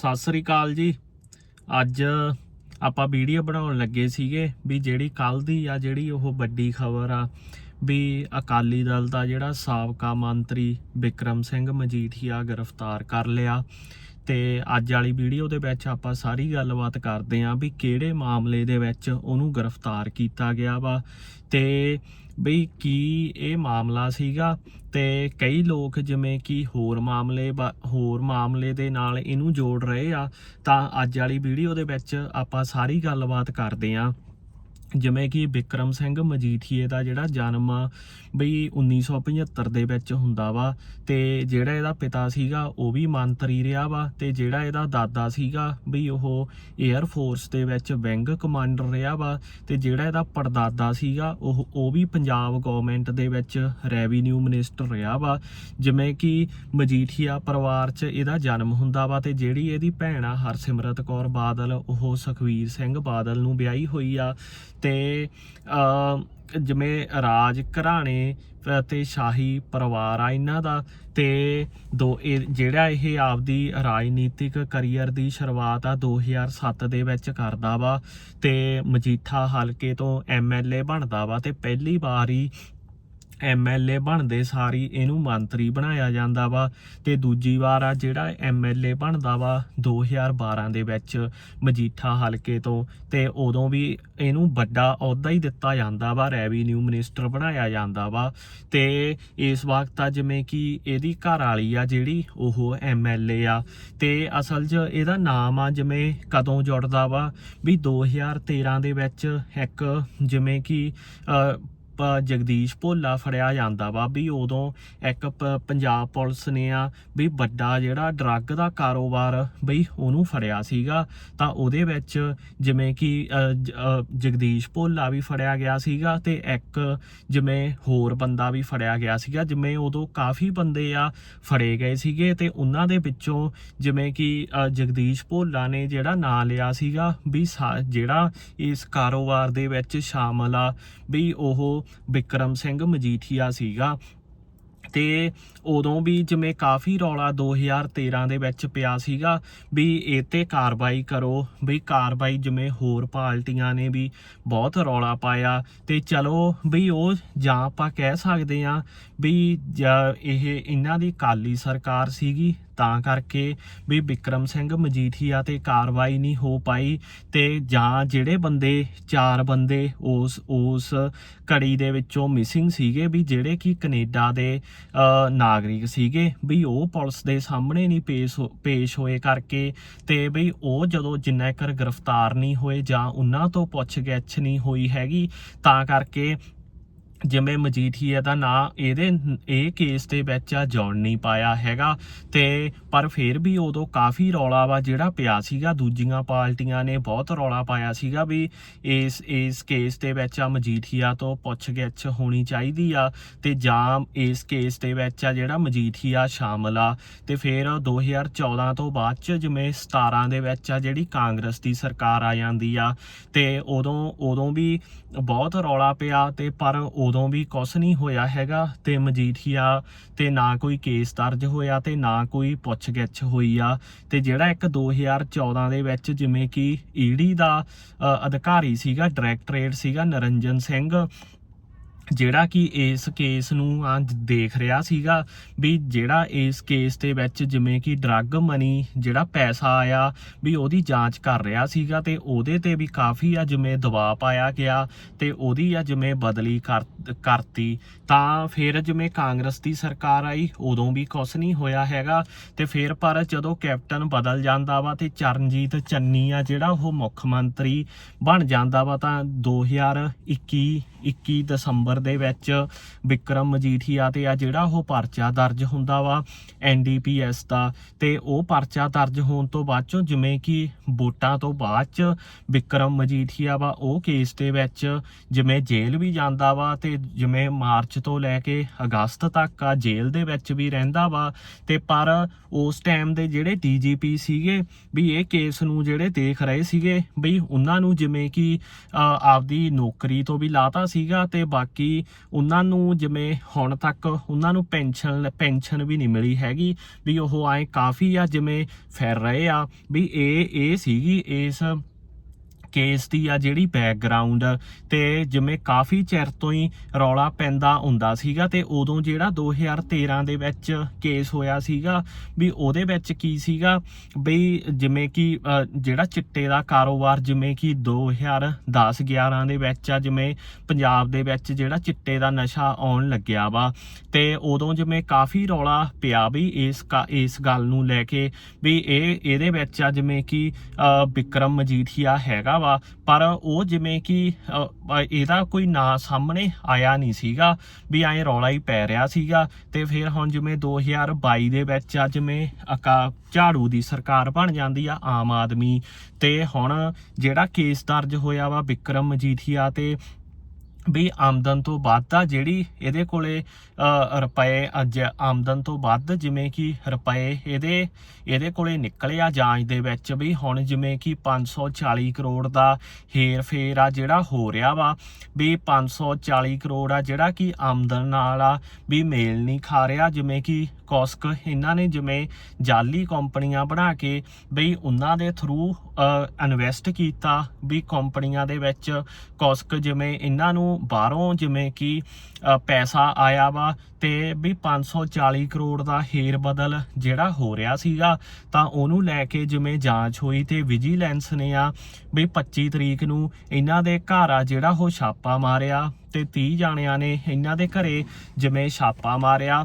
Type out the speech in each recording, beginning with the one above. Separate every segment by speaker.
Speaker 1: ਸਤਿ ਸ੍ਰੀ ਅਕਾਲ ਜੀ। ਅੱਜ ਆਪਾਂ ਵੀਡੀਓ ਬਣਾਉਣ ਲੱਗੇ ਸੀਗੇ ਵੀ ਜਿਹੜੀ ਕੱਲ ਦੀ ਆ ਜਿਹੜੀ ਉਹ ਵੱਡੀ ਖਬਰ ਆ ਵੀ ਅਕਾਲੀ ਦਲ ਦਾ ਜਿਹੜਾ ਸਾਬਕਾ ਮੰਤਰੀ ਵਿਕਰਮ ਸਿੰਘ ਮਜੀਠੀਆ ਗ੍ਰਿਫਤਾਰ ਕਰ ਲਿਆ ਤੇ ਅੱਜ ਵਾਲੀ ਵੀਡੀਓ ਦੇ ਵਿੱਚ ਆਪਾਂ ਸਾਰੀ ਗੱਲਬਾਤ ਕਰਦੇ ਆਂ ਵੀ ਕਿਹੜੇ ਮਾਮਲੇ ਦੇ ਵਿੱਚ ਉਹਨੂੰ ਗ੍ਰਿਫਤਾਰ ਕੀਤਾ ਗਿਆ ਵਾ ਤੇ ਬਈ ਕੀ ਇਹ ਮਾਮਲਾ ਸੀਗਾ ਤੇ ਕਈ ਲੋਕ ਜਿਵੇਂ ਕਿ ਹੋਰ ਮਾਮਲੇ ਬਾ- ਹੋਰ ਮਾਮਲੇ ਦੇ ਨਾਲ ਇਹਨੂੰ ਜੋੜ ਰਹੇ ਆ, ਤਾਂ ਅੱਜ ਵਾਲੀ ਵੀਡੀਓ ਦੇ ਵਿੱਚ ਆਪਾਂ ਸਾਰੀ ਗੱਲਬਾਤ ਕਰਦੇ ਆਂ। ਜਿਵੇਂ ਕਿ ਵਿਕਰਮ ਸਿੰਘ ਮਜੀਠੀਏ ਦਾ ਜਿਹੜਾ ਜਨਮ ਆ, ਬਈ 1975 ਦੇ ਵਿੱਚ ਹੁੰਦਾ ਵਾ ਤੇ ਜਿਹੜਾ ਇਹਦਾ ਪਿਤਾ ਸੀਗਾ ਉਹ ਵੀ ਮੰਤਰੀ ਰਿਹਾ ਵਾ ਤੇ ਜਿਹੜਾ ਇਹਦਾ ਦਾਦਾ ਸੀਗਾ ਬਈ ਉਹ 에ਅਰ ਫੋਰਸ ਦੇ ਵਿੱਚ ਵਿੰਗ ਕਮਾਂਡਰ ਰਿਹਾ ਵਾ ਤੇ ਜਿਹੜਾ ਇਹਦਾ ਪੜਦਾਦਾ ਸੀਗਾ ਉਹ ਉਹ ਵੀ ਪੰਜਾਬ ਗਵਰਨਮੈਂਟ ਦੇ ਵਿੱਚ ਰੈਵਨਿਊ ਮਿਨਿਸਟਰ ਰਿਹਾ ਵਾ। ਜਿਵੇਂ ਕਿ ਮਜੀਠੀਆ ਪਰਿਵਾਰ 'ਚ ਇਹਦਾ ਜਨਮ ਹੁੰਦਾ ਵਾ ਤੇ ਜਿਹੜੀ ਇਹਦੀ ਭੈਣ ਆ ਹਰਸਿਮਰਤ ਕੌਰ ਬਾਦਲ, ਉਹ ਸੁਖਵੀਰ ਸਿੰਘ ਬਾਦਲ ਨੂੰ ਵਿਆਹੀ ਹੋਈ ਆ ਤੇ ਜਿਵੇਂ ਰਾਜ ਘਰਾਣੇ ਅਤੇ ਸ਼ਾਹੀ ਪਰਿਵਾਰ ਆ ਇਹਨਾਂ ਦਾ, ਤੇ ਦੋ ਇਹ ਜਿਹੜਾ ਇਹ ਆਪਦੀ ਰਾਜਨੀਤਿਕ ਕੈਰੀਅਰ ਦੀ ਸ਼ੁਰੂਆਤ ਆ 2007 ਦੇ ਵਿੱਚ ਕਰਦਾ ਵਾ ਤੇ ਮਜੀਠਾ ਹਲਕੇ ਤੋਂ ਐਮਐਲਏ ਬਣਦਾ ਵਾ ਤੇ ਪਹਿਲੀ ਵਾਰ ਹੀ ਐਮਐਲਏ ਬਣਦੇ, ਸਾਰੀ ਇਹਨੂੰ ਮੰਤਰੀ ਬਣਾਇਆ ਜਾਂਦਾ ਵਾ ਤੇ ਦੂਜੀ ਵਾਰ ਆ ਜਿਹੜਾ ਐਮਐਲਏ ਬਣਦਾ ਵਾ 2012 ਦੇ ਵਿੱਚ ਮਜੀਠਾ ਹਲਕੇ ਤੋਂ ਤੇ ਉਦੋਂ ਵੀ ਇਹਨੂੰ ਵੱਡਾ ਅਹੁਦਾ ਹੀ ਦਿੱਤਾ ਜਾਂਦਾ ਵਾ, ਰੈਵਨਿਊ ਮਿਨਿਸਟਰ ਬਣਾਇਆ ਜਾਂਦਾ ਵਾ ਤੇ ਇਸ ਵਕਤ ਆ ਜਿਵੇਂ ਕਿ ਇਹਦੀ ਘਰ ਵਾਲੀ ਆ ਜਿਹੜੀ ਉਹ ਐਮਐਲਏ ਆ ਤੇ ਅਸਲ 'ਚ ਇਹਦਾ ਨਾਮ ਆ ਜਿਵੇਂ ਕਦੋਂ ਜੁੜਦਾ ਵਾ ਵੀ 2013 ਦੇ ਵਿੱਚ ਇੱਕ ਜਿਵੇਂ ਕਿ ਜਗਦੀਸ਼ ਭੋਲਾ ਫੜਿਆ ਜਾਂਦਾ ਵਾ ਵੀ ਉਦੋਂ ਇੱਕ ਪ- ਪੰਜਾਬ ਪੁਲਿਸ ਨੇ ਆ ਵੀ ਵੱਡਾ ਜਿਹੜਾ ਡਰੱਗ ਦਾ ਕਾਰੋਬਾਰ ਬਈ ਉਹਨੂੰ ਫੜਿਆ ਸੀਗਾ, ਤਾਂ ਉਹਦੇ ਵਿੱਚ ਜਿਵੇਂ ਕਿ ਜਗਦੀਸ਼ ਭੋਲਾ ਵੀ ਫੜਿਆ ਗਿਆ ਸੀਗਾ ਤੇ ਇੱਕ ਜਿਵੇਂ ਹੋਰ ਬੰਦਾ ਵੀ ਫੜਿਆ ਗਿਆ ਸੀਗਾ, ਜਿਵੇਂ ਉਦੋਂ ਕਾਫੀ ਬੰਦੇ ਆ ਫੜੇ ਗਏ ਸੀਗੇ ਤੇ ਉਹਨਾਂ ਦੇ ਵਿੱਚੋਂ ਜਿਵੇਂ ਕਿ ਜਗਦੀਸ਼ ਭੋਲਾ ਨੇ ਜਿਹੜਾ ਨਾਂ ਲਿਆ ਸੀਗਾ ਵੀ ਸਾ- ਜਿਹੜਾ ਇਸ ਕਾਰੋਬਾਰ ਦੇ ਵਿੱਚ ਸ਼ਾਮਲ ਆ ਵੀ ਉਹ ਵਿਕਰਮ ਸਿੰਘ ਮਜੀਠੀਆ ਸੀਗਾ। ਤੇ ਉਦੋਂ ਵੀ ਜਿਵੇਂ ਕਾਫੀ ਰੌਲਾ 2013 ਦੇ ਵਿੱਚ ਪਿਆ ਸੀਗਾ ਵੀ ਇਹ ਤੇ ਕਾਰਵਾਈ ਕਰੋ, ਵੀ ਕਾਰਵਾਈ ਜਿਵੇਂ ਹੋਰ ਪਾਰਟੀਆਂ ਨੇ ਵੀ ਬਹੁਤ ਰੌਲਾ ਪਾਇਆ। ਤੇ ਚਲੋ ਵੀ ਉਹ ਜਾਂ ਆਪਾਂ ਕਹਿ ਸਕਦੇ ਆ ਵੀ ਜ- ਇਹ ਇਹਨਾਂ ਦੀ ਕਾਲੀ ਸਰਕਾਰ ਸੀਗੀ ਤਾਂ ਕਰਕੇ ਵੀ ਵਿਕਰਮ ਸਿੰਘ ਮਜੀਠੀਆ ਤੇ ਕਾਰਵਾਈ ਨਹੀਂ ਹੋ ਪਾਈ ਤੇ ਜਾਂ ਜਿਹੜੇ ਬੰਦੇ, ਚਾਰ ਬੰਦੇ ਉਸ ਉਸ ਕੜੀ ਦੇ ਵਿੱਚੋਂ ਮਿਸਿੰਗ ਸੀਗੇ ਵੀ ਜਿਹੜੇ ਕਿ ਕੈਨੇਡਾ ਦੇ ਨਾਗਰਿਕ ਸੀਗੇ ਵੀ ਉਹ ਪੁਲਿਸ ਦੇ ਸਾਹਮਣੇ ਨਹੀਂ ਪੇਸ਼ ਹੋ- ਪੇਸ਼ ਹੋਏ ਕਰਕੇ ਤੇ ਵੀ ਉਹ ਜਦੋਂ ਜਿੰਨਾ ਇੱਕ ਗ੍ਰਿਫਤਾਰ ਨਹੀਂ ਹੋਏ ਜਾਂ ਉਹਨਾਂ ਤੋਂ ਪੁੱਛਗਿੱਛ ਨਹੀਂ ਹੋਈ ਹੈਗੀ ਤਾਂ ਕਰਕੇ ਜਿਵੇਂ ਮਜੀਠੀਆ ਦਾ ਨਾਂ ਇਹਦੇ ਇਹ ਕੇਸ ਦੇ ਵਿੱਚ ਆ ਜੋੜ ਨਹੀਂ ਪਾਇਆ ਹੈਗਾ। ਤੇ ਪਰ ਫਿਰ ਵੀ ਉਦੋਂ ਕਾਫੀ ਰੌਲਾ ਵਾ ਜਿਹੜਾ ਪਿਆ ਸੀਗਾ। ਦੂਜੀਆਂ ਪਾਰਟੀਆਂ ਨੇ ਬਹੁਤ ਰੌਲਾ ਪਾਇਆ ਸੀਗਾ ਵੀ ਇਸ ਇਸ ਕੇਸ ਦੇ ਵਿੱਚ ਆ ਮਜੀਠੀਆ ਤੋਂ ਪੁੱਛਗਿੱਛ ਹੋਣੀ ਚਾਹੀਦੀ ਆ ਤੇ ਜਾਂ ਇਸ ਕੇਸ ਦੇ ਵਿੱਚ ਆ ਜਿਹੜਾ ਮਜੀਠੀਆ ਸ਼ਾਮਲ ਆ। ਤੇ ਫਿਰ 2014 ਤੋਂ ਬਾਅਦ ਚ ਜਿਵੇਂ 17 ਦੇ ਵਿੱਚ ਆ ਜਿਹੜੀ ਕਾਂਗਰਸ ਦੀ ਸਰਕਾਰ ਆ ਜਾਂਦੀ ਆ। ਤੇ ਉਦੋਂ ਉਦੋਂ ਵੀ ਬਹੁਤ ਰੌਲਾ ਪਿਆ ਤੇ ਪਰ ਉਦੋਂ ਵੀ ਕੁਝ ਨਹੀਂ ਹੋਇਆ ਹੈਗਾ ਤੇ ਮਜੀਠੀਆ ਤੇ ਨਾ ਕੋਈ ਕੇਸ ਦਰਜ ਹੋਇਆ ਤੇ ਨਾ ਕੋਈ ਪੁੱਛਗਿੱਛ ਹੋਈ ਆ। ਤੇ ਜਿਹੜਾ ਇੱਕ 2014 ਦੇ ਵਿੱਚ ਜਿਵੇਂ ਕਿ ਈਡੀ ਦਾ ਅਧਿਕਾਰੀ ਸੀਗਾ, ਡਾਇਰੈਕਟਰੇਟ ਸੀਗਾ ਨਰਿੰਜਨ ਸਿੰਘ, ਜਿਹੜਾ ਕਿ ਇਸ ਕੇਸ ਨੂੰ ਆ ਦੇਖ ਰਿਹਾ ਸੀਗਾ ਵੀ ਜਿਹੜਾ ਇਸ ਕੇਸ ਦੇ ਵਿੱਚ ਜਿਵੇਂ ਕਿ ਡਰੱਗ ਮਨੀ ਜਿਹੜਾ ਪੈਸਾ ਆਇਆ ਵੀ ਉਹਦੀ ਜਾਂਚ ਕਰ ਰਿਹਾ ਸੀਗਾ ਤੇ ਉਹਦੇ ਤੇ ਵੀ ਕਾਫੀ ਆ ਜਿਵੇਂ ਦਬਾਅ ਪਾਇਆ ਗਿਆ ਤੇ ਉਹਦੀ ਆ ਜਿਵੇਂ ਬਦਲੀ ਕਰ ਕਰਤੀ। ਤਾਂ ਫਿਰ ਜਿਵੇਂ ਕਾਂਗਰਸ ਦੀ ਸਰਕਾਰ ਆਈ, ਉਦੋਂ ਵੀ ਕੁਝ ਨਹੀਂ ਹੋਇਆ ਹੈਗਾ। ਤੇ ਫਿਰ ਪਰ ਜਦੋਂ ਕੈਪਟਨ ਬਦਲ ਜਾਂਦਾ ਵਾ ਤੇ ਚਰਨਜੀਤ ਚੰਨੀ ਆ ਜਿਹੜਾ ਉਹ ਮੁੱਖ ਮੰਤਰੀ ਬਣ ਜਾਂਦਾ ਵਾ ਤਾਂ 2021 21 ਦਸੰਬਰ ਦੇ ਵਿੱਚ ਵਿਕਰਮ ਮਜੀਠੀਆ ਤੇ ਆ ਜਿਹੜਾ ਉਹ ਪਰਚਾ ਦਰਜ ਹੁੰਦਾ ਵਾ ਐਨਡੀਪੀਐਸ ਦਾ। ਤੇ ਉਹ ਪਰਚਾ ਦਰਜ ਹੋਣ ਤੋਂ ਬਾਅਦ ਚੋਂ ਜਿਵੇਂ ਕਿ ਵੋਟਾਂ ਤੋਂ ਬਾਅਦ ਚ ਵਿਕਰਮ ਮਜੀਠੀਆ ਵਾ ਉਹ ਕੇਸ ਦੇ ਵਿੱਚ ਜਿਵੇਂ ਜੇਲ੍ਹ ਵੀ ਜਾਂਦਾ ਵਾ ਤੇ ਜਿਵੇਂ ਮਾਰਚ ਤੋਂ ਲੈ ਕੇ ਅਗਸਤ ਤੱਕ ਆ, ਜੇਲ੍ਹ ਦੇ ਵਿੱਚ ਵੀ ਰਹਿੰਦਾ ਵਾ ਤੇ ਪਰ ਉਸ ਟਾਈਮ ਦੇ ਜਿਹੜੇ ਡੀਜੀਪੀ ਸੀਗੇ ਵੀ ਇਹ ਕੇਸ ਨੂੰ ਜਿਹੜੇ ਦੇਖ ਰਹੇ ਸੀਗੇ ਬਈ ਉਹਨਾਂ ਨੂੰ ਜਿਵੇਂ ਕਿ ਆਪਦੀ ਨੌਕਰੀ ਤੋਂ ਵੀ ਲਾਤਾ ਸੀਗਾ ਤੇ ਬਾਕੀ ਉਹਨਾਂ ਨੂੰ ਜਿਵੇਂ ਹੁਣ ਤੱਕ ਉਹਨਾਂ ਨੂੰ ਪੈਨਸ਼ਨ ਪੈਨਸ਼ਨ ਵੀ ਨਹੀਂ ਮਿਲੀ ਹੈਗੀ ਵੀ ਉਹ ਐ ਕਾਫੀ ਆ ਜਿਵੇਂ ਫਿਰ ਰਹੇ ਆ ਵੀ ਇਹ ਇਹ ਸੀਗੀ ਇਸ ਕੇਸ ਦੀ ਆ ਜਿਹੜੀ ਬੈਕਗ੍ਰਾਉਂਡ ਤੇ ਜਿਵੇਂ ਕਾਫੀ ਚਿਰ ਤੋਂ ਹੀ ਰੌਲਾ ਪੈਂਦਾ ਹੁੰਦਾ ਸੀਗਾ ਤੇ ਉਦੋਂ ਜਿਹੜਾ 2013 ਦੇ ਵਿੱਚ ਕੇਸ ਹੋਇਆ ਸੀਗਾ ਵੀ ਉਹਦੇ ਵਿੱਚ ਕੀ ਸੀਗਾ? ਬਈ ਜਿਵੇਂ ਕਿ ਜਿਹੜਾ ਚਿੱਟੇ ਦਾ ਕਾਰੋਬਾਰ ਜਿਵੇਂ ਕਿ 2010-11 ਦੇ ਵਿੱਚ ਆ ਜਿਵੇਂ ਪੰਜਾਬ ਦੇ ਵਿੱਚ ਜਿਹੜਾ ਚਿੱਟੇ ਦਾ ਨਸ਼ਾ ਆਉਣ ਲੱਗਿਆ ਵਾ ਤੇ ਉਦੋਂ ਜਿਵੇਂ ਕਾਫੀ ਰੌਲਾ ਪਿਆ ਵੀ ਇਸ ਕਾ- ਇਸ ਗੱਲ ਨੂੰ ਲੈ ਕੇ ਵੀ ਇਹ ਇਹਦੇ ਵਿੱਚ ਆ ਜਿਵੇਂ ਕਿ ਅ, ਵਿਕਰਮ ਮਜੀਠੀਆ ਹੈਗਾ ਵਾ, ਪਰ ਉਹ ਜਿਵੇਂ ਕਿ ਇਹਦਾ ਕੋਈ ਨਾਂ ਸਾਹਮਣੇ ਆਇਆ ਨਹੀਂ ਸੀਗਾ ਵੀ ਐਂ ਰੌਲਾ ਹੀ ਪੈ ਰਿਹਾ ਸੀਗਾ। ਤੇ ਫਿਰ ਹੁਣ ਜਿਵੇਂ 2022 ਦੇ ਵਿੱਚ ਆ ਜਿਵੇਂ ਅਕਾ ਝਾੜੂ ਦੀ ਸਰਕਾਰ ਬਣ ਜਾਂਦੀ ਆ ਆਮ ਆਦਮੀ, ਤੇ ਹੁਣ ਜਿਹੜਾ ਕੇਸ ਦਰਜ ਹੋਇਆ ਵਾ ਵਿਕਰਮ ਮਜੀਠੀਆ ਤੇ ਵੀ ਆਮਦਨ ਤੋਂ ਵੱਧ ਆ ਜਿਹੜੀ ਇਹਦੇ ਕੋਲੇ ਰੁਪਏ ਅੱਜ ਆਮਦਨ ਤੋਂ ਵੱਧ, ਜਿਵੇਂ ਕਿ ਰੁਪਏ ਇਹਦੇ ਇਹਦੇ ਕੋਲੇ ਨਿਕਲੇ ਆ ਜਾਂਚ ਦੇ ਵਿੱਚ ਵੀ। ਹੁਣ ਜਿਵੇਂ ਕਿ 540 ਕਰੋੜ ਦਾ ਹੇਰ ਫੇਰ ਆ ਜਿਹੜਾ ਹੋ ਰਿਹਾ ਵਾ, ਵੀ 540 ਕਰੋੜ ਆ ਜਿਹੜਾ ਕਿ ਆਮਦਨ ਨਾਲ ਆ, ਵੀ ਮੇਲ ਨਹੀਂ ਖਾ ਰਿਹਾ। ਜਿਵੇਂ ਕਿ ਕੋਸਕ ਇਹਨਾਂ ਨੇ ਜਿਵੇਂ ਜਾਲੀ ਕੰਪਨੀਆਂ ਬਣਾ ਕੇ ਬਈ ਉਹਨਾਂ ਦੇ ਥਰੂ ਇਨਵੈਸਟ ਕੀਤਾ ਵੀ ਕੰਪਨੀਆਂ ਦੇ ਵਿੱਚ ਕੋਸਕ ਜਿਵੇਂ ਇਹਨਾਂ ਨੂੰ ਬਾਹਰੋਂ ਜਿਵੇਂ ਕਿ ਪੈਸਾ ਆਇਆ ਵਾ ਤੇ ਵੀ 540 ਕਰੋੜ ਦਾ ਹੇਰ ਬਦਲ ਜਿਹੜਾ ਹੋ ਰਿਹਾ ਸੀਗਾ ਤਾਂ ਉਹਨੂੰ ਲੈ ਕੇ ਜਿਵੇਂ ਜਾਂਚ ਹੋਈ ਤੇ ਵਿਜੀਲੈਂਸ ਨੇ ਆ ਵੀ 25 ਤਰੀਕ ਨੂੰ ਇਹਨਾਂ ਦੇ ਘਰ ਆ ਜਿਹੜਾ ਉਹ ਛਾਪਾ ਮਾਰਿਆ ਤੇ 30 ਜਾਣਿਆਂ ਨੇ ਇਹਨਾਂ ਦੇ ਘਰੇ ਜਿਵੇਂ ਛਾਪਾ ਮਾਰਿਆ।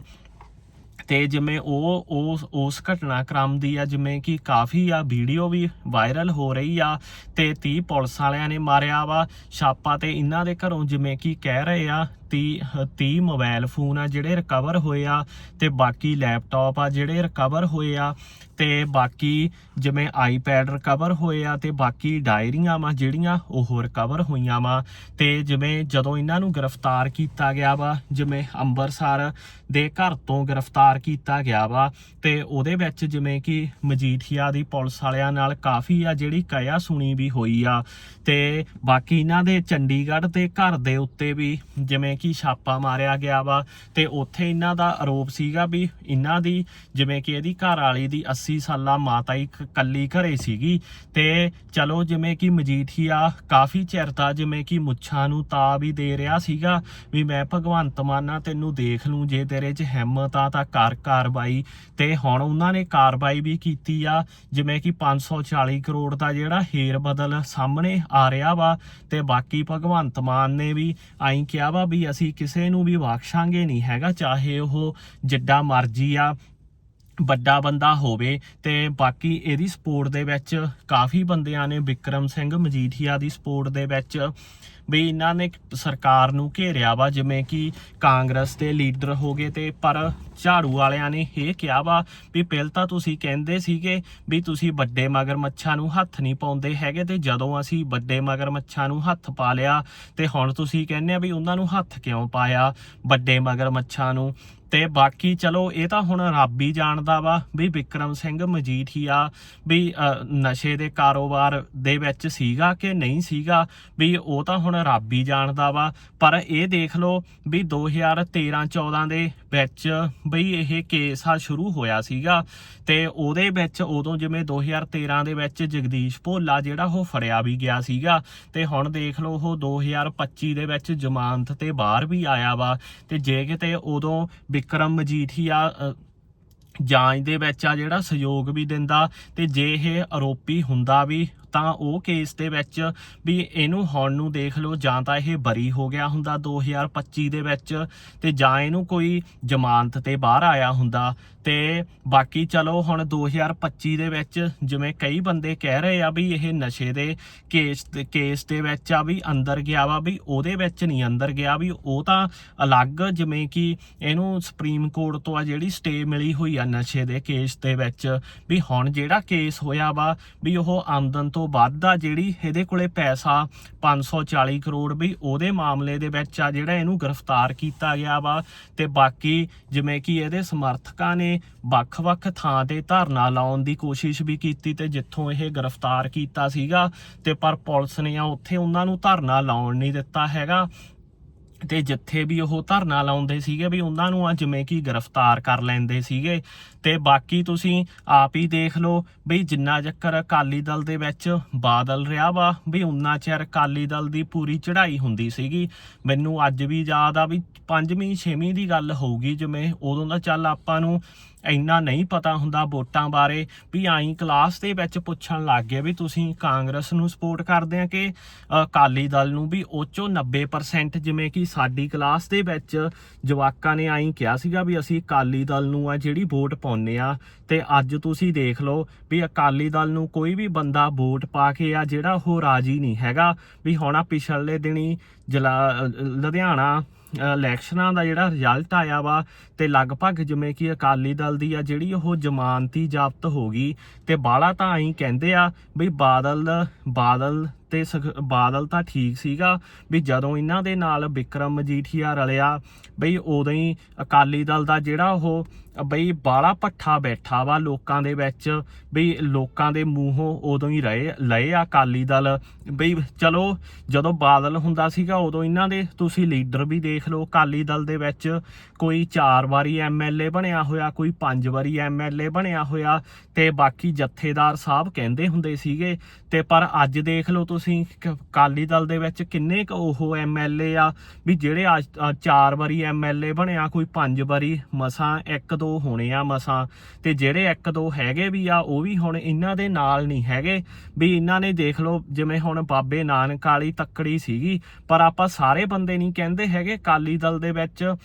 Speaker 1: ਤੇ ਜਿਵੇਂ ਉਹ, ਉਸ ਉਸ ਘਟਨਾਕ੍ਰਮ ਦੀ ਆ, ਜਿਵੇਂ ਕਿ ਕਾਫੀ ਆ ਵੀਡੀਓ ਵੀ ਵਾਇਰਲ ਹੋ ਰਹੀ ਆ ਤੇ 30 ਪੁਲਿਸ ਵਾਲਿਆਂ ਨੇ ਮਾਰਿਆ ਵਾ, ਛਾਪਾ ਤੇ ਇਹਨਾਂ ਦੇ ਘਰੋਂ ਜਿਵੇਂ ਕਿ ਕਹਿ ਰਹੇ ਆ 30 30 ਮੋਬਾਈਲ ਫੋਨ ਆ ਜਿਹੜੇ ਰਿਕਵਰ ਹੋਏ ਆ ਤੇ ਬਾਕੀ ਲੈਪਟਾਪ ਆ ਜਿਹੜੇ ਰਿਕਵਰ ਹੋਏ ਆ ਤੇ ਬਾਕੀ ਜਿਵੇਂ ਆਈਪੈਡ ਰਿਕਵਰ ਹੋਏ ਆ ਤੇ ਬਾਕੀ ਡਾਇਰੀਆਂ ਵਾ ਜਿਹੜੀਆਂ ਉਹ ਰਿਕਵਰ ਹੋਈਆਂ ਵਾ ਤੇ ਜਿਵੇਂ ਜਦੋਂ ਇਹਨਾਂ ਨੂੰ ਗ੍ਰਿਫਤਾਰ ਕੀਤਾ ਗਿਆ ਵਾ, ਜਿਵੇਂ ਅੰਬਰਸਰ ਦੇ ਘਰ ਤੋਂ ਗ੍ਰਿਫਤਾਰ ਕੀਤਾ ਗਿਆ ਵਾ ਤੇ ਉਹਦੇ ਵਿੱਚ ਜਿਵੇਂ ਕਿ ਮਜੀਠੀਆ ਦੀ ਪੁਲਿਸ ਵਾਲਿਆਂ ਨਾਲ ਕਾਫੀ ਆ ਜਿਹੜੀ ਕਿਆ ਸੁਣੀ ਵੀ ਹੋਈ ਆ ਤੇ ਬਾਕੀ ਇਹਨਾਂ ਦੇ ਚੰਡੀਗੜ੍ਹ ਦੇ ਘਰ ਦੇ ਉੱਤੇ ਵੀ ਜਿਵੇਂ ਕਿ ਛਾਪਾ ਮਾਰਿਆ ਗਿਆ ਵਾ ਤੇ ਉੱਥੇ ਇਹਨਾਂ ਦਾ ਆਰੋਪ ਸੀਗਾ ਵੀ ਇਹਨਾਂ ਦੀ ਜਿਵੇਂ ਕਿ ਇਹਦੀ ਘਰ ਵਾਲੀ ਦੀ 80 ਸਾਲਾ ਮਾਤਾ ਇੱਕ ਕੱਲੀ ਘਰੇ ਸੀਗੀ ਤੇ ਚਲੋ ਜਿਵੇਂ ਕਿ ਮਜੀਠੀਆ ਕਾਫੀ ਚਿਰ ਦਾ ਜਿਵੇਂ ਕਿ ਮੁੱਛਾਂ ਨੂੰ ਤਾ ਵੀ ਦੇ ਰਿਹਾ ਸੀਗਾ ਵੀ ਮੈਂ ਭਗਵੰਤ ਮਾਨਾ ਤੈਨੂੰ ਦੇਖ ਲੂੰ, ਜੇ ਤੇਰੇ 'ਚ ਹਿੰਮਤ ਆ ਤਾਂ ਕਰ ਕਾਰਵਾਈ। ਤੇ ਹੁਣ ਉਹਨਾਂ ਨੇ ਕਾਰਵਾਈ ਵੀ ਕੀਤੀ ਆ, ਜਿਵੇਂ ਕਿ 540 ਕਰੋੜ ਦਾ ਜਿਹੜਾ ਹੇਰ ਬਦਲ ਸਾਹਮਣੇ ਆ ਰਿਹਾ ਵਾ ਤੇ ਬਾਕੀ ਭਗਵੰਤ ਮਾਨ ਨੇ ਵੀ ਆਈ ਕਿਹਾ ਵਾ ਵੀ ਅਸੀਂ ਕਿਸੇ ਨੂੰ ਵੀ ਬਖਸ਼ਾਂਗੇ ਨਹੀਂ ਹੈਗਾ, ਚਾਹੇ ਉਹ ਜਿੱਡਾ ਮਰਜ਼ੀ ਆ, ਵੱਡਾ ਬੰਦਾ ਹੋਵੇ ਤੇ ਬਾਕੀ ਇਹਦੀ ਸਪੋਰਟ ਦੇ ਵਿੱਚ ਕਾਫੀ ਬੰਦਿਆਂ ਨੇ ਵਿਕਰਮ ਸਿੰਘ ਮਜੀਠੀਆ ਦੀ ਸਪੋਰਟ ਦੇ ਵਿੱਚ ਵੀ ਇਹਨਾਂ ਨੇ ਸਰਕਾਰ ਨੂੰ ਘੇਰਿਆ ਵਾ, ਜਿਵੇਂ ਕਿ ਕਾਂਗਰਸ ਦੇ ਲੀਡਰ ਹੋ ਗਏ ਤੇ ਪਰ ਝਾੜੂ ਵਾਲਿਆਂ ਨੇ ਇਹ ਕਿਹਾ ਵਾ ਵੀ ਪਹਿਲ ਤਾਂ ਤੁਸੀਂ ਕਹਿੰਦੇ ਸੀਗੇ ਵੀ ਤੁਸੀਂ ਵੱਡੇ ਮਗਰਮੱਛਾਂ ਨੂੰ ਹੱਥ ਨਹੀਂ ਪਾਉਂਦੇ ਹੈਗੇ ਤੇ ਜਦੋਂ ਅਸੀਂ ਵੱਡੇ ਮਗਰਮੱਛਾਂ ਨੂੰ ਹੱਥ ਪਾ ਲਿਆ ਤੇ ਹੁਣ ਤੁਸੀਂ ਕਹਿੰਦੇ ਆ ਵੀ ਉਹਨਾਂ ਨੂੰ ਹੱਥ ਕਿਉਂ ਪਾਇਆ ਵੱਡੇ ਮਗਰਮੱਛਾਂ ਨੂੰ? ਤੇ ਬਾਕੀ ਚਲੋ ਇਹ ਤਾਂ ਹੁਣ ਰੱਬ ਹੀ ਜਾਣਦਾ ਵਾ ਵੀ ਵਿਕਰਮ ਸਿੰਘ ਮਜੀਠੀਆ ਵੀ ਨਸ਼ੇ ਦੇ ਕਾਰੋਬਾਰ ਦੇ ਵਿੱਚ ਸੀਗਾ ਕਿ ਨਹੀਂ ਸੀਗਾ, ਵੀ ਉਹ ਤਾਂ ਹੁਣ ਰੱਬ ਹੀ ਜਾਣਦਾ ਵਾ। ਪਰ ਇਹ ਦੇਖ ਲਓ ਵੀ 2013-14 ਦੇ ਵਿੱਚ ਬਈ ਇਹ ਕੇਸ ਆ ਸ਼ੁਰੂ ਹੋਇਆ ਸੀਗਾ ਤੇ ਉਹਦੇ ਵਿੱਚ ਉਦੋਂ ਜਿਵੇਂ 2013 ਦੇ ਵਿੱਚ ਜਗਦੀਸ਼ ਭੋਲਾ ਜਿਹੜਾ ਉਹ ਫੜਿਆ ਵੀ ਗਿਆ ਸੀਗਾ ਤੇ ਹੁਣ ਦੇਖ ਲਓ ਉਹ 2025 ਦੇ ਵਿੱਚ ਜ਼ਮਾਨਤ ਤੇ ਬਾਹਰ ਵੀ ਆਇਆ ਵਾ ਤੇ ਜੇ ਕਿਤੇ ਉਦੋਂ ਵਿਕਰਮ ਮਜੀਠੀਆ ਜਾਂਚ ਦੇ ਵਿੱਚ ਆ ਜਿਹੜਾ ਸਹਿਯੋਗ ਵੀ ਦਿੰਦਾ ਤੇ ਜੇ ਇਹ ਆਰੋਪੀ ਹੁੰਦਾ ਵੀ ਤਾਂ ਉਹ ਕੇਸ ਦੇ ਵਿੱਚ ਵੀ ਇਹਨੂੰ ਹੁਣ ਨੂੰ ਦੇਖ ਲਓ, ਜਾਂ ਤਾਂ ਇਹ ਬਰੀ ਹੋ ਗਿਆ ਹੁੰਦਾ 2025 ਦੇ ਵਿੱਚ ਤੇ ਜਾਂ ਇਹਨੂੰ ਕੋਈ ਜ਼ਮਾਨਤ ਤੇ ਬਾਹਰ ਆਇਆ ਹੁੰਦਾ। ਤੇ ਬਾਕੀ ਚਲੋ ਹੁਣ 2025 ਦੇ ਵਿੱਚ ਜਿਵੇਂ ਕਈ ਬੰਦੇ ਕਹਿ ਰਹੇ ਆ ਵੀ ਇਹ ਨਸ਼ੇ ਦੇ ਕੇਸ ਕੇਸ ਦੇ ਵਿੱਚ ਆ ਵੀ ਅੰਦਰ ਗਿਆ ਵਾ, ਵੀ ਉਹਦੇ ਵਿੱਚ ਨਹੀਂ ਅੰਦਰ ਗਿਆ, ਵੀ ਉਹ ਤਾਂ ਅਲੱਗ ਜਿਵੇਂ ਕਿ ਇਹਨੂੰ ਸੁਪਰੀਮ ਕੋਰਟ ਤੋਂ ਆ ਜਿਹੜੀ ਸਟੇ ਮਿਲੀ ਹੋਈ ਆ ਨਸ਼ੇ ਦੇ ਕੇਸ ਦੇ ਵਿੱਚ, ਵੀ ਹੁਣ ਜਿਹੜਾ ਕੇਸ ਹੋਇਆ ਵਾ, ਵੀ ਉਹ ਆਮਦਨ ਤੋਂ ਵੱਧ ਆ ਜਿਹੜੀ ਇਹਦੇ ਕੋਲੇ ਪੈਸਾ 540 ਕਰੋੜ ਵੀ ਉਹਦੇ ਮਾਮਲੇ ਦੇ ਵਿੱਚ ਆ ਜਿਹੜਾ ਇਹਨੂੰ ਗ੍ਰਿਫਤਾਰ ਕੀਤਾ ਗਿਆ ਵਾ। ਤੇ ਬਾਕੀ ਜਿਵੇਂ ਕਿ ਇਹਦੇ ਸਮਰਥਕਾਂ ਨੇ ਵੱਖ-ਵੱਖ ਥਾਂ ਤੇ ਧਰਨਾ ਲਾਉਣ ਦੀ ਕੋਸ਼ਿਸ਼ ਵੀ ਕੀਤੀ ਤੇ ਜਿੱਥੋਂ ਇਹ ਗ੍ਰਿਫਤਾਰ ਕੀਤਾ ਸੀਗਾ। ਤੇ ਪਰ ਪੁਲਿਸ ਨੇ ਆ ਉੱਥੇ ਉਹਨਾਂ ਨੂੰ ਧਰਨਾ ਲਾਉਣ ਨਹੀਂ ਦਿੱਤਾ ਹੈਗਾ। ਤੇ ਜਿੱਥੇ ਵੀ ਉਹ ਧਰਨਾ ਲਾਉਂਦੇ ਸੀਗੇ ਵੀ ਉਹਨਾਂ ਨੂੰ ਆ ਜਿਵੇਂ ਕਿ ਗ੍ਰਿਫਤਾਰ ਕਰ ਲੈਂਦੇ ਸੀਗੇ। ਤੇ ਬਾਕੀ ਤੁਸੀਂ ਆਪ ਹੀ ਦੇਖ ਲਓ ਵੀ ਜਿੰਨਾ ਚੱਕਰ ਅਕਾਲੀ ਦਲ ਦੇ ਵਿੱਚ ਬਾਦਲ ਰਿਹਾ ਵਾ, ਵੀ ਉਨਾ ਚਿਰ ਅਕਾਲੀ ਦਲ ਦੀ ਪੂਰੀ ਚੜ੍ਹਾਈ ਹੁੰਦੀ ਸੀਗੀ। ਮੈਨੂੰ ਅੱਜ ਵੀ ਯਾਦ ਆ ਵੀ ਪੰਜਵੀਂ, ਛੇਵੀਂ ਦੀ ਗੱਲ ਹੋਊਗੀ ਜਿਵੇਂ ਉਦੋਂ ਦਾ ਚੱਲ ਆਪਾਂ ਨੂੰ ਇੰਨਾ ਨਹੀਂ ਪਤਾ ਹੁੰਦਾ ਵੋਟਾਂ ਬਾਰੇ ਵੀ ਆਈ ਕਲਾਸ ਦੇ ਵਿੱਚ ਪੁੱਛਣ ਲੱਗ ਗਏ ਵੀ ਤੁਸੀਂ ਕਾਂਗਰਸ ਨੂੰ ਸਪੋਰਟ ਕਰਦੇ ਆ ਕਿ ਅਕਾਲੀ ਦਲ ਨੂੰ? ਵੀ ਉਹ ਚੋਂ 90% ਜਿਵੇਂ ਕਿ ਸਾਡੀ ਕਲਾਸ ਦੇ ਵਿੱਚ ਜਵਾਕਾਂ ਨੇ ਆਈ ਕਿਹਾ ਸੀਗਾ ਵੀ ਅਸੀਂ ਅਕਾਲੀ ਦਲ ਨੂੰ ਆ ਜਿਹੜੀ ਵੋਟ ਪਾਉਂਦੇ ਆ ਤੇ ਅੱਜ ਤੁਸੀਂ ਦੇਖ ਲਓ ਵੀ ਅਕਾਲੀ ਦਲ ਨੂੰ ਕੋਈ ਵੀ ਬੰਦਾ ਵੋਟ ਪਾ ਕੇ ਆ ਜਿਹੜਾ ਉਹ ਰਾਜੀ ਨਹੀਂ ਹੈਗਾ। ਵੀ ਹੁਣ ਆ ਪਿਛਲੇ ਦਿਨੀ ਜਲਾ ਲੁਧਿਆਣਾ ਇਲੈਕਸ਼ਨਾਂ ਦਾ ਜਿਹੜਾ ਰਿਜ਼ਲਟ ਆਇਆ ਵਾ ਤੇ ਲਗਭਗ ਜਿਵੇਂ ਕਿ ਅਕਾਲੀ ਦਲ ਦੀ ਆ ਜਿਹੜੀ ਉਹ ਜ਼ਮਾਨਤੀ ਜ਼ਬਤ ਹੋ ਗਈ ਤੇ ਬਾਲਾ ਤਾਂ ਐਂ ਕਹਿੰਦੇ ਆ ਵੀ ਬਾਦਲ ਬਾਦਲ ਤੇ ਸੁਖ- ਬਾਦਲ ਤਾਂ ਠੀਕ ਸੀਗਾ ਵੀ ਜਦੋਂ ਇਹਨਾਂ ਦੇ ਨਾਲ ਵਿਕਰਮ ਮਜੀਠੀਆ ਰਲਿਆ, ਬਈ ਉਦੋਂ ਹੀ ਅਕਾਲੀ ਦਲ ਦਾ ਜਿਹੜਾ ਉਹ ਬਈ ਬਾਲਾ ਪੱਠਾ ਬੈਠਾ ਵਾ ਲੋਕਾਂ ਦੇ ਵਿੱਚ, ਬਈ ਲੋਕਾਂ ਦੇ ਮੂੰਹੋਂ ਉਦੋਂ ਹੀ ਰਹੇ, ਲਏ ਆ ਅਕਾਲੀ ਦਲ। ਬਈ ਚਲੋ, ਜਦੋਂ ਬਾਦਲ ਹੁੰਦਾ ਸੀਗਾ ਉਦੋਂ ਇਹਨਾਂ ਦੇ, ਤੁਸੀਂ ਲੀਡਰ ਵੀ ਦੇਖ ਲਓ ਅਕਾਲੀ ਦਲ ਦੇ ਵਿੱਚ। ਕੋਈ 4 ਵਾਰੀ ਐਮਐਲਏ ਬਣਿਆ ਹੋਇਆ, ਕੋਈ 5 ਵਾਰੀ ਐਮਐਲਏ ਬਣਿਆ ਹੋਇਆ ਤੇ ਬਾਕੀ ਜਥੇਦਾਰ ਸਾਹਿਬ ਕਹਿੰਦੇ ਹੁੰਦੇ ਸੀਗੇ। ਤੇ ਪਰ ਅੱਜ ਦੇਖ ਲਓ ਤੁਸੀਂ ਅਕਾਲੀ ਦਲ ਦੇ ਵਿੱਚ ਕਿੰਨੇ ਕੁ ਉਹ ਐਮਐਲਏ ਆ, ਵੀ ਜਿਹੜੇ ਅੱਜ ਚਾਰ ਵਾਰੀ ਐਮਐਲਏ ਬਣਿਆ, ਕੋਈ 5 ਵਾਰੀ ਮਸਾਂ, ਇੱਕ ਦੋ ਹੋਣੇ ਆ ਮਸਾਂ। ਤੇ ਜਿਹੜੇ ਇੱਕ ਦੋ ਹੈਗੇ ਵੀ ਆ, ਉਹ ਵੀ ਹੁਣ ਇਹਨਾਂ ਦੇ ਨਾਲ ਨਹੀਂ ਹੈਗੇ। ਵੀ ਇਹਨਾਂ ਨੇ ਦੇਖ ਲਓ, ਜਿਵੇਂ ਹੁਣ ਬਾਬੇ ਨਾਨਕ ਵਾਲੀ ਤੱਕੜੀ ਸੀਗੀ, ਪਰ ਆਪਾਂ ਸਾਰੇ ਬੰਦੇ ਨਹੀਂ ਕਹਿੰਦੇ ਹੈਗੇ ਅਕਾਲੀ ਦਲ ਦੇ ਵਿੱਚ।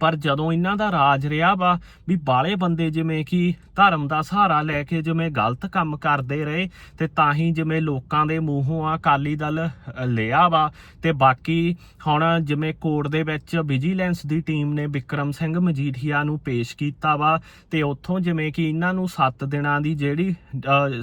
Speaker 1: ਪਰ ਜਦੋਂ ਇਹਨਾਂ ਦਾ ਰਾਜ ਰਿਹਾ ਵਾ ਵੀ ਬਾਲੇ ਬੰਦੇ ਜਿਵੇਂ ਕਿ ਧਰਮ ਦਾ ਸਹਾਰਾ ਲੈ ਕੇ ਜਿਵੇਂ ਗਲਤ ਕੰਮ ਕਰਦੇ ਰਹੇ ਤੇ ਤਾਂ ਹੀ ਜਿਵੇਂ ਲੋਕਾਂ ਦੇ ਮੂੰਹੋਂ ਆ ਅਕਾਲੀ ਦਲ ਲਿਆ ਵਾ ਤੇ ਬਾਕੀ ਹੁਣ ਜਿਵੇਂ ਕੋਰਟ ਦੇ ਵਿੱਚ ਵਿਜੀਲੈਂਸ ਦੀ ਟੀਮ ਨੇ ਵਿਕਰਮ ਸਿੰਘ ਮਜੀਠੀਆ ਨੂੰ ਪੇਸ਼ ਕੀਤਾ ਵਾ ਤੇ ਉੱਥੋਂ ਜਿਵੇਂ ਕਿ ਇਹਨਾਂ ਨੂੰ 7 ਦਿਨਾਂ ਦੀ ਜਿਹੜੀ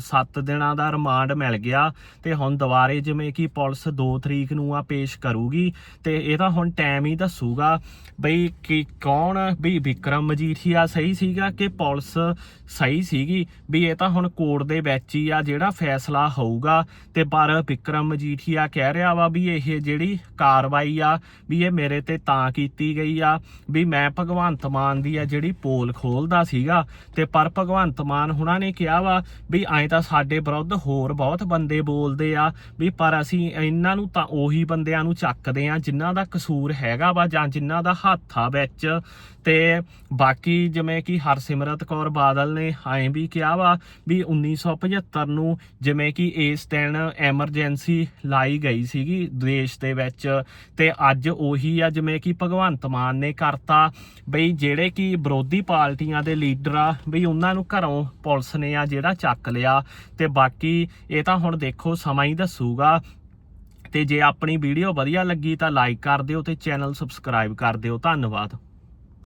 Speaker 1: 7 ਦਿਨਾਂ ਦਾ ਰਿਮਾਂਡ ਮਿਲ ਗਿਆ ਤੇ ਹੁਣ ਦੁਬਾਰੇ ਜਿਵੇਂ ਕਿ ਪੁਲਿਸ 2 ਤਰੀਕ ਨੂੰ ਆ ਪੇਸ਼ ਕਰੂਗੀ ਤੇ ਇਹਦਾ ਹੁਣ ਟਾਈਮ ਹੀ ਦੱਸੂਗਾ ਬਈ ਕਿ ਕੌਣ ਵੀ ਵਿਕਰਮ ਮਜੀਠੀਆ ਸਹੀ ਸੀਗਾ ਕਿ ਪੁਲਿਸ ਸਹੀ ਸੀਗੀ? ਵੀ ਇਹ ਤਾਂ ਹੁਣ ਕੋਰਟ ਦੇ ਵਿੱਚ ਹੀ ਆ, ਜਿਹੜਾ ਫੈਸਲਾ ਹੋਊਗਾ। ਤੇ ਪਰ ਵਿਕਰਮ ਮਜੀਠੀਆ ਕਹਿ ਰਿਹਾ ਵਾ ਵੀ ਇਹ ਜਿਹੜੀ ਕਾਰਵਾਈ ਆ, ਵੀ ਇਹ ਮੇਰੇ ਤੇ ਤਾਂ ਕੀਤੀ ਗਈ ਆ। ਵੀ ਮੈਂ ਭਗਵੰਤ ਮਾਨ ਦੀ ਆ ਜਿਹੜੀ ਪੋਲ ਖੋਲਦਾ ਸੀਗਾ। ਤੇ ਪਰ ਭਗਵੰਤ ਮਾਨ ਹੁਣਾਂ ਨੇ ਕਿਹਾ ਵਾ ਵੀ ਐਂ ਤਾਂ ਸਾਡੇ ਵਿਰੁੱਧ ਹੋਰ ਬਹੁਤ ਬੰਦੇ ਬੋਲਦੇ ਆ। ਵੀ ਪਰ ਅਸੀਂ ਇਹਨਾਂ ਨੂੰ ਤਾਂ ਉਹੀ ਬੰਦਿਆਂ ਨੂੰ ਚੱਕਦੇ ਆ ਜਿਨ੍ਹਾਂ ਦਾ ਕਸੂਰ ਹੈਗਾ ਵਾ ਜਾਂ ਜਿਨ੍ਹਾਂ ਦਾ ਹੱਥ ਆ ਵਿੱਚ। ਤੇ ਬਾਕੀ ਜਿਵੇਂ ਕਿ ਹਰਸਿਮਰਤ ਕੌਰ ਬਾਦਲ ਨੇ ਐਂ ਵੀ ਕਿਹਾ ਵਾ ਵੀ 1975 ਨੂੰ ਜਿਵੇਂ ਕਿ ਇਸ ਦਿਨ ਐਮਰਜੈਂਸੀ ਲਾਈ ਗਈ ਸੀਗੀ ਦੇਸ਼ ਦੇ ਵਿੱਚ, ਤੇ ਅੱਜ ਉਹੀ ਆ ਜਿਵੇਂ ਕਿ ਭਗਵੰਤ ਮਾਨ ਨੇ ਕਰਤਾ ਬਈ ਜਿਹੜੇ ਕਿ ਵਿਰੋਧੀ ਪਾਰਟੀਆਂ ਦੇ ਲੀਡਰ ਆ, ਬਈ ਉਹਨਾਂ ਨੂੰ ਘਰੋਂ ਪੁਲਿਸ ਨੇ ਆ ਜਿਹੜਾ ਚੱਕ ਲਿਆ। ਤੇ ਬਾਕੀ ਇਹ ਤਾਂ ਹੁਣ ਦੇਖੋ ਸਮਾਂ ਹੀ ਦੱਸੂਗਾ ਤੇ ਜੇ ਆਪਣੀ ਵੀਡੀਓ ਵਧੀਆ ਲੱਗੀ ਤਾਂ ਲਾਈਕ ਕਰ ਦਿਓ ਤੇ ਚੈਨਲ ਸਬਸਕ੍ਰਾਈਬ ਕਰ ਦਿਓ। ਧੰਨਵਾਦ।